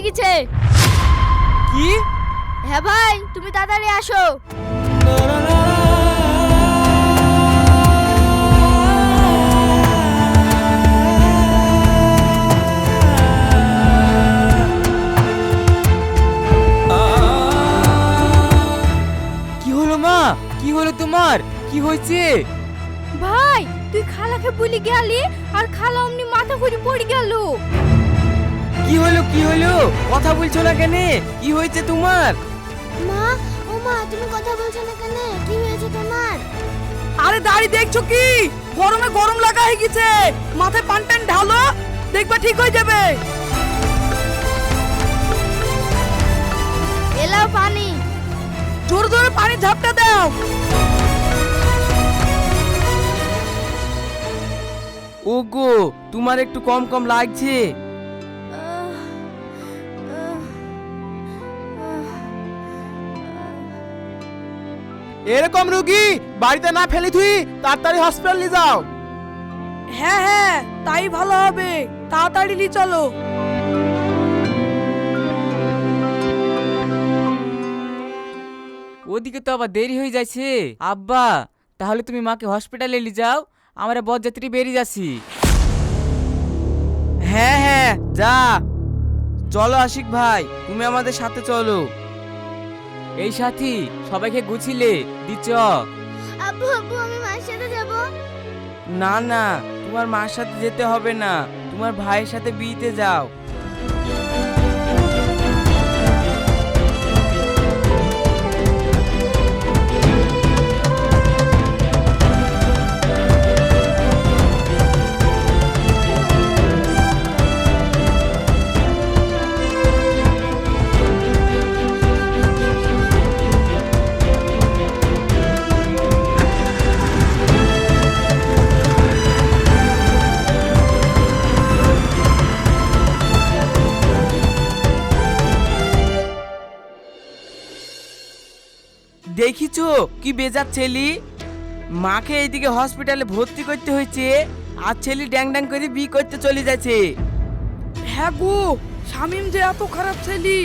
হয়ে গেছে কি? হ্যাঁ ভাই তুমি তাড়াতাড়ি আসো। কি হলো মা? কি হলো তোমার? কি হয়েছে? ভাই তুই খালাকে বলি গেলি আর খালা অমনি মাথা ঘুরে পড়ে গেল। কি হলো কি হলো? কথা বলছো না কেন? কি হয়েছে তোমার? মা ও মা তুমি কথা বলছো না কেন? কি হয়েছে তোমার? আরে দাড়ি দেখছ কি? গরমে গরম লাগা হয়ে গেছে। মাথায় পান টান ঢালো দেখবা ঠিক হয়ে যাবে। এলাও পানি। জোরে জোরে পানি ঝাপটা দাও। ওগো তোমার একটু কম কম লাগছে। এরকম রুগী বাড়িতে না ফেলি তুই তাড়াতাড়ি হসপিটাল নিয়ে যাও। হ্যাঁ হ্যাঁ তাই ভালো হবে। তাড়াতাড়ি নি চলো। ওদিকে তো আবার দেরি হয়ে যাচ্ছে। আব্বা তাহলে তুমি মাকে হসপিটালে নিয়ে যাও। আমরা বরযাত্রী বেরিয়ে যাচ্ছি। হ্যাঁ হ্যাঁ যা। চলো আশিক ভাই তুমি আমাদের সাথে চলো। এই সাথী সবাইকে গুছিলে দিচ আব্বু আব্বু আমি মায়ের সাথে যাব? না না তোমার মার সাথে যেতে হবে না। তোমার ভাইয়ের সাথে বিয়েতে যাও। দেখিছো কি বেজার ছেলি? মাকে এইদিকে হসপিটালে ভর্তি করতে হয়েছে আর ছেলি ড্যাং ড্যাং করে বি করতে চলে যাচ্ছে। হ্যাঁ গো শামিম যে এত খারাপ ছেলি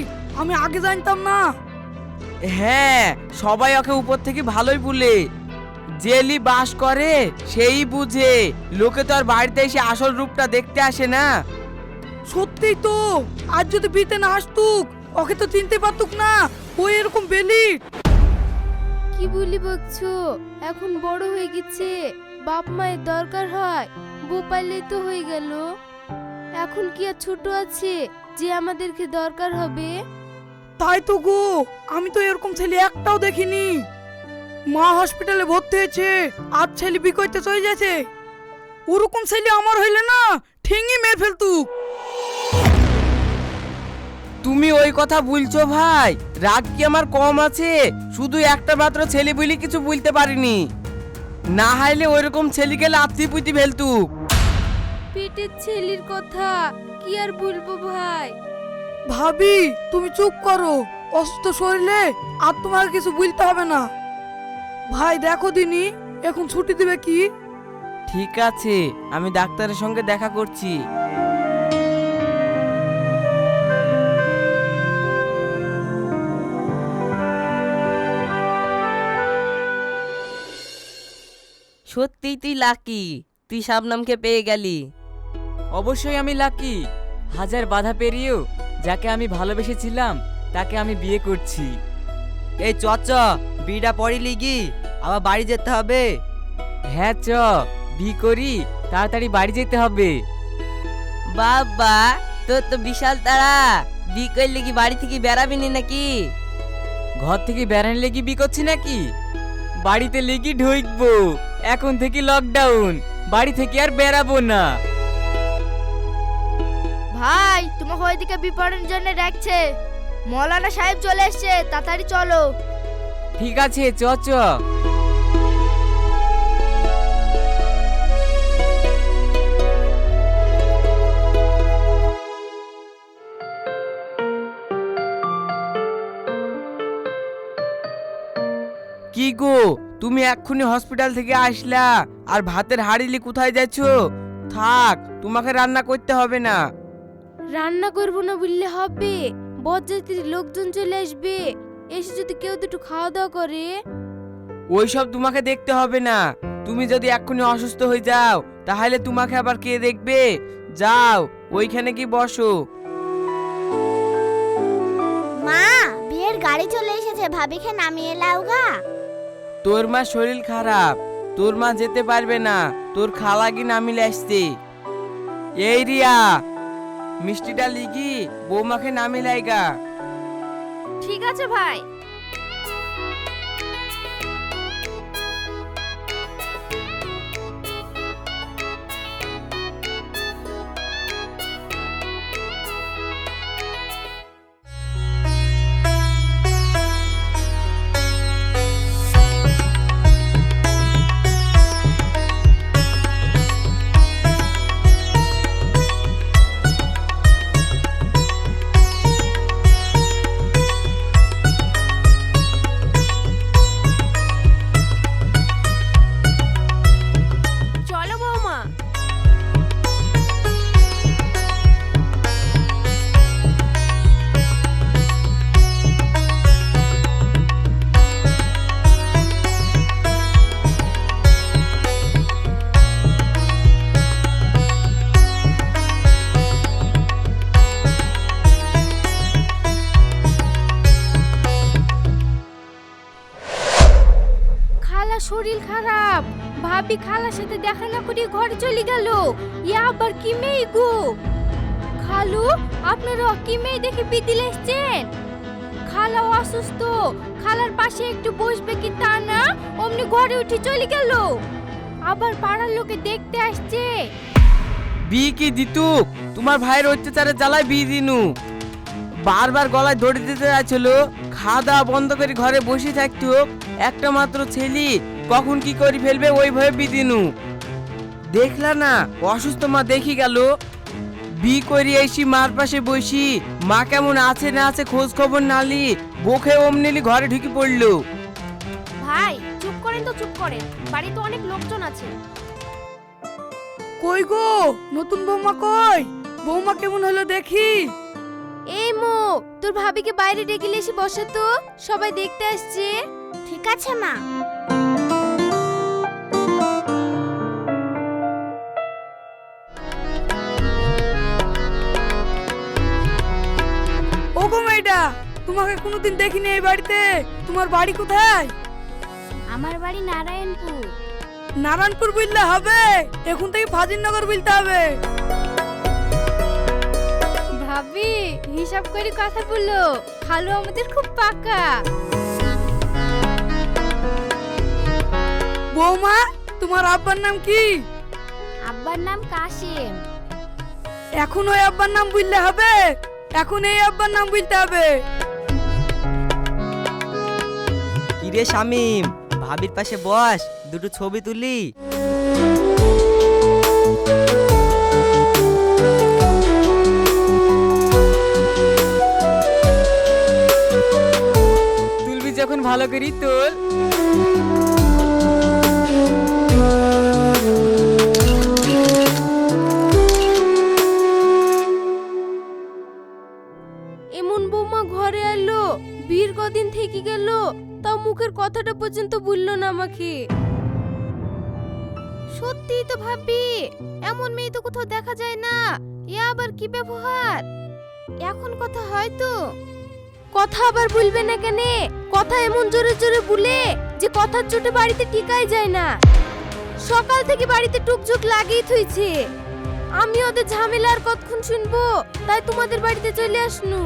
আমি আগে জানতাম না। হ্যাঁ সবাই ওকে উপর থেকে ভালোই বলে। জেলি বাস করে সেই বুঝে। লোকে তো আর বাড়িতে এসে আসল রূপটা দেখতে আসে না। সত্যি তো আজ যদি বিতে না আসতুক ওকে তো চিনতে পারতুক না। ওই এরকম বেলি। কি বলি বকছো? এখন বড় হয়ে গেছে, বাপ মায়ের দরকার হয় বউ পাইলেই তো হয়ে গেল। এখন কি আর ছোট আছে, যে আমাদেরকে দরকার হবে? তাই তো গো, আমি তো এরকম ছেলে একটাও দেখিনি। মা হসপিটালে ভর্তি হয়েছে, আর ছেলে বিকইতে চলে যাচ্ছে ওরকম ছেলে আমার হইলে না, ঠেঙে মেরে ফেলতুক। তুমি ওই কথা বলছো ভাই। রাগ কি আমার কম আছে? শুধু একটা মাত্র ছেলে বলি কিছু বলতে পারিনি। না হাইলে ওইরকম ছেলেকে লাপতি পুঁতি ফেলতু। পেটের ছেলের কথা কি আর বলব ভাই? ভাবি তুমি চুপ করো। অসুস্থ শরীরে আর তোমার কিছু বলতে হবে না। ভাই দেখো দিনি এখন ছুটি দিবে কি? ঠিক আছে আমি ডাক্তারের সঙ্গে দেখা করছি। সত্যিই তুই লাকি? তুই শাবনামকে পেয়ে গেলি। অবশ্যই আমি লাকি। হাজার বাধা পেরিয়েও যাকে আমি ভালোবেসেছিলাম তাকে আমি বিয়ে করছি। এই চ চ বিটা পড়ি লিগি আবার বাড়ি যেতে হবে। হ্যাঁ চ বি করি তাড়াতাড়ি বাড়ি যেতে হবে। বাবা তোর তো বিশাল তারা বি করলে কি বাড়ি থেকে বেড়াবি নি নাকি? ঘর থেকে বেড়ান লেগে বি করছি নাকি? বাড়িতে লেগে ঢুকবো। এখন থেকে লকডাউন বাড়ি থেকে আর বেরাবো না। ভাই তোমাকে ওইদিকে বিপণের জন্য ডাকছে। মৌলানা সাহেব চলে এসছে তাড়াতাড়ি চলো। ঠিক আছে চ চ। কি গো? তুমি এক্ষুনি হসপিটাল থেকে আসলা আর ভাতের হাড়িলি কোথায় যাচ্ছ থাক তোমাকে রান্না করতে হবে না। রান্না করব না বললে হবে। বরযাত্রীর লোকজন চলে আসবে। এসে যদি কেউ দুটো খাওয়া দাওয়া করে। ওইসব তোমাকে দেখতে হবে না। তুমি যদি এক্ষুনি অসুস্থ হয়ে যাও তাহলে তোমাকে আবার কে দেখবে? যাও ওইখানে কি বসো। মা বিয়ের গাড়ি চলে এসেছে। ভাবিকে নামিয়ে লাও গা। তোর মা শরীর খারাপ, তোর মা যেতে পারবে না, তোর খালাগি নামিলে আসছে এই রিয়া, মিষ্টিটা লিগি, বৌমাকে নামিলাইগা ঠিক আছে ভাই। শরীর খারাপ। ভাবি খালার সাথে দেখা না করে ঘরে চলে গেল। ইয়া আবার কি মেয়ে গো? খালু, আপনারা কি মেয়ে দেখে বিদিল এসছেন? খালা অসুস্থ। খালার পাশে একটু বসবে কি তা না? অমনি ঘরে উঠে চলে গেল। আবার পাড়ার লোকে দেখতে আসছে। বিয়ে কি দিতু? তোমার ভাইয়ের অত্যাচারে জ্বালায় বিয়ে দিনু। বারবার গলায় দড়ি দিতে যাচ্ছিল। খাওয়া দাওয়া বন্ধ করে ঘরে বসে থাকতো একটা মাত্র ছেলে। কখন কি করে ফেলবে ওই ভয়ে বিদিনু। দেখলা না অসুস্থ মা দেখি গেল। বি করি এসি মার পাশে বসি। মা কেমন আছে না আছে খোঁজ খবর নালি বকে অমনিলি ঘরে ঢুকে পড়ল। ভাই চুপ করেন তো চুপ করেন। বাড়িতে অনেক লোকজন আছে। কই গো নতুন বৌমা কই? বৌমা কেমন হলো দেখি। এই মো তোর ভাবিকে বাইরে ডেকে এসে বসে তো সবাই দেখতে আসছে। ঠিক আছে মা। তোমাকে কোনোদিন দেখিনি এই বাড়িতে। তোমার বাড়ি কোথায়? আমার বাড়ি নারায়ণপুর। নারায়ণপুর বললে হবে। এখন থেকে ফাজিলনগর বলতে হবে। ভাবি হিসাব করে কথা বলল খালু আমাদের খুব পাকা। বৌমা তোমার আব্বার নাম কি? আব্বার নাম কাশিম এখন ওই আব্বার নাম বললে হবে। এখন এই আব্বার নাম বলতে হবে। কিরে শামিম ভাবির পাশে বস দুটো ছবি তুলি। তুলবি যখন ভালো করি তোল। পর্যন্ত বলল না আমাকে। সত্যি তো ভাবি এমন মেয়ে তো কোথাও দেখা যায় না। এ আবার কি ব্যবহার? এখন কথা হয় তো। কথা আবার বলবে না কেন? কথা এমন জোরে জোরে বলে যে কথার চোটে বাড়িতে টিকাই যায় না। সকাল থেকে বাড়িতে টুকঝুক লাগিয়ে থইছে। আমি ওদের ঝামেলার কতক্ষণ শুনব তাই তোমাদের বাড়িতে চলে আসনু।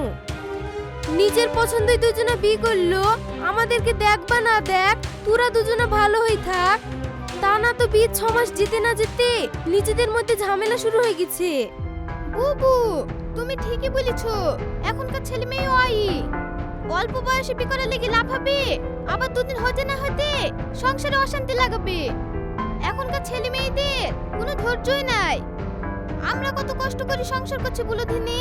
নিজের পছন্দই দুজনে বিয়ে করল, আমাদেরকে দেখ বা না দেখ, তোরা দুজনে ভালো হয়ে থাক। তা না তো বিয়ে ছ মাস যেতে না যেতে নিজেদের মধ্যে ঝামেলা শুরু হয়ে গেছে। বুবু, তুমি ঠিকই বলেছ, এখনকার ছেলে মেয়ে ওই অল্প বয়সে বিয়ে করার লেগে লাভ হবে, আবার দুদিন হতে না হতে সংসারে অশান্তি লাগাবে। এখনকার ছেলে মেয়েদের কোনো ধৈর্যই নাই। আমরা কত কষ্ট করে সংসার করছি বলো দিনি।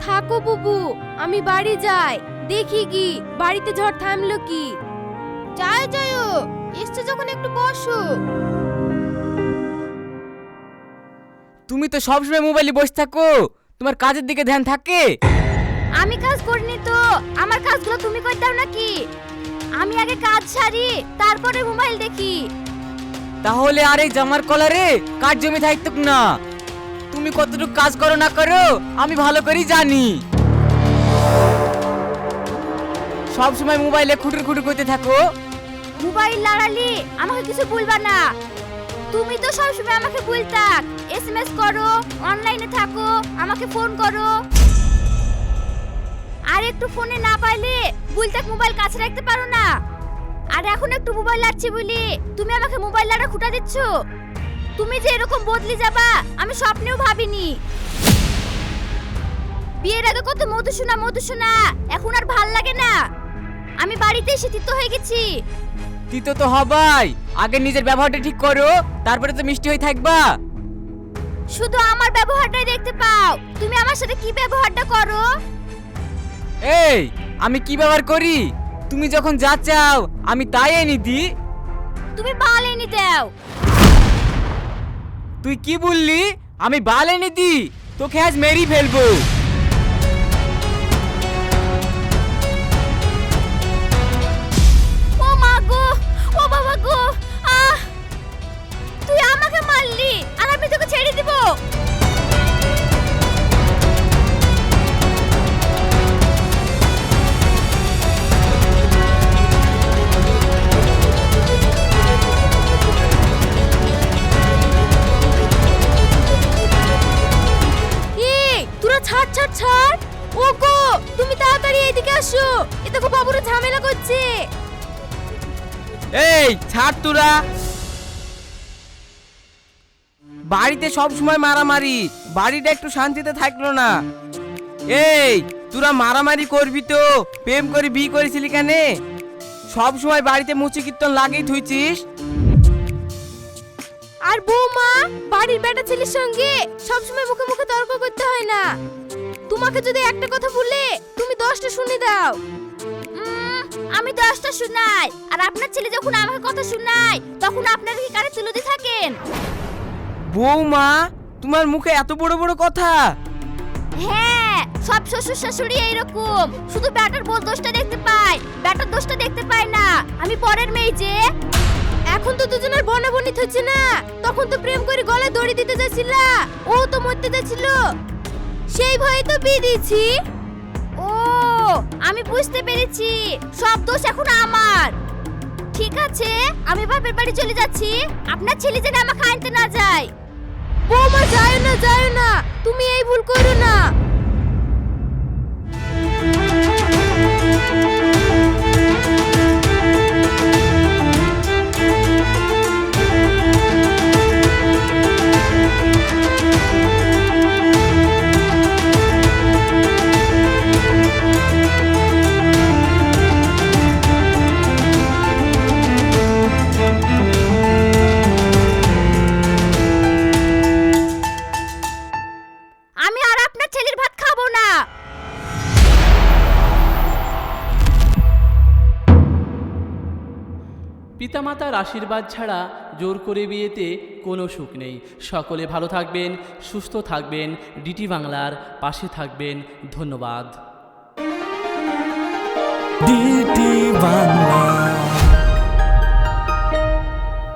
থাকো বুবু আমি বাড়ি যাই। দেখি কি বাড়িতে ঝড় থামলো কি? যায় যায়ও এসছে যখন একটু বসো। তুমি তো সবসময় মোবাইলে বসে থাকো। তোমার কাজের দিকে ধ্যান থাকে। আমি কাজ করিনি তো আমার কাজগুলো তুমি করে দাও নাকি? আমি আগে কাজ সারি তারপরে মোবাইল দেখি। তাহলে আরে জামার কলারে কাজ জমি থাকতো না। তুমি কতটুকু কাজ করো না করো, আমি ভালো করেই জানি। সব সময় মোবাইলে খুটুর খুটুর করতে থাকো। মোবাইল লাড়ালি, আমাকে কিছু বলবা না। তুমি তো সবসময় আমাকে বলতাক এসএমএস করো অনলাইনে থাকো, আমাকে ফোন করো। আর একটু ফোনে না পাইলে বলতাক মোবাইল কাছে রাখতে পারো না। আর এখন একটু মোবাইল লাড়ছি বলি, তুমি আমাকে মোবাইল লাড়া খুঁটা দিচ্ছ? তুমি যে এরকম বদলে যাবা আমি স্বপ্নেও ভাবিনি। বিয়ের আগে কত মধু শোনা মধু শোনা এখন আর ভালো লাগে না। আমি বাড়িতে এসে তিতো হয়ে গেছি। তিতো তো হবাই। আগে নিজের ব্যবহারটা ঠিক করো তারপরে তো মিষ্টি হয়ে থাকবা। শুধু আমার ব্যবহারটাই দেখতে পাও। তুমি আমার সাথে কি ব্যবহারটা করো? এই আমি কি ব্যবহার করি? তুমি যখন যা চাও আমি তাই এনে দিই। তুমি বাল এনে দাও। তুই কি বললি? আমি বাল এনে দিই। তোকে আজ মেরি ফেলব। ছাড় ছাড় ছাড়। তুমি তাড়াতাড়ি এদিকে আসো। ঝামেলা করছে। এই, ছাড় তোরা। বাড়িতে সব সময় মারামারি। বাড়িটা একটু শান্তিতে থাকল না। এই, তোরা মারামারি করবি তো। প্রেম করে বিয়ে করেছিলি কেন? সব সময় বাড়িতে মুচি কীর্তন লাগেই থুইছিস। আর বৌমা বাড়ির বেটা ছেলের সঙ্গে সবসময় মুখে মুখে তর্ক করতে হয় না। তোমাকে যদি একটা কথা বলে তুমি দশটা শুনে দাও। আমি দশটা শুনাই। আর আপনার ছেলে যখন আমাকে কথা শুনায় তখন আপনারা কি কানে তুলে দিয়ে থাকেন? বৌমা তোমার মুখে এত বড় বড় কথা। হ্যাঁ সব শ্বশুর শাশুড়ি এইরকম। শুধু ব্যাটার বল দোষটা দেখতে পায় ব্যাটার দোষটা দেখতে পায় না। আমি পরের মেয়ে যে এখন তো দুজনের বনে বনি হচ্ছে না। তখন তো প্রেম করে গলায় দড়ি দিতে যাচ্ছিলা। ও তো মরতে যাচ্ছিল। সেই ভয়ে তো বিয়ে দিয়েছি। ও, আমি বুঝতে পেরেছি। সব দোষ এখন আমার। ঠিক আছে, আমি বাপের বাড়ি চলে যাচ্ছি। আপনার ছেলে যেন আমাকে আনতে না যায়। বৌমা যায় না যায় না। তুমি এই ভুল করো না। পিতামাতার আশীর্বাদ ছাড়া জোর করে বিয়েতে কোনো সুখ নেই। সকলে ভালো থাকবেন, সুস্থ থাকবেন, ডিটি বাংলার পাশে থাকবেন। ধন্যবাদ। ডিটি বাংলা।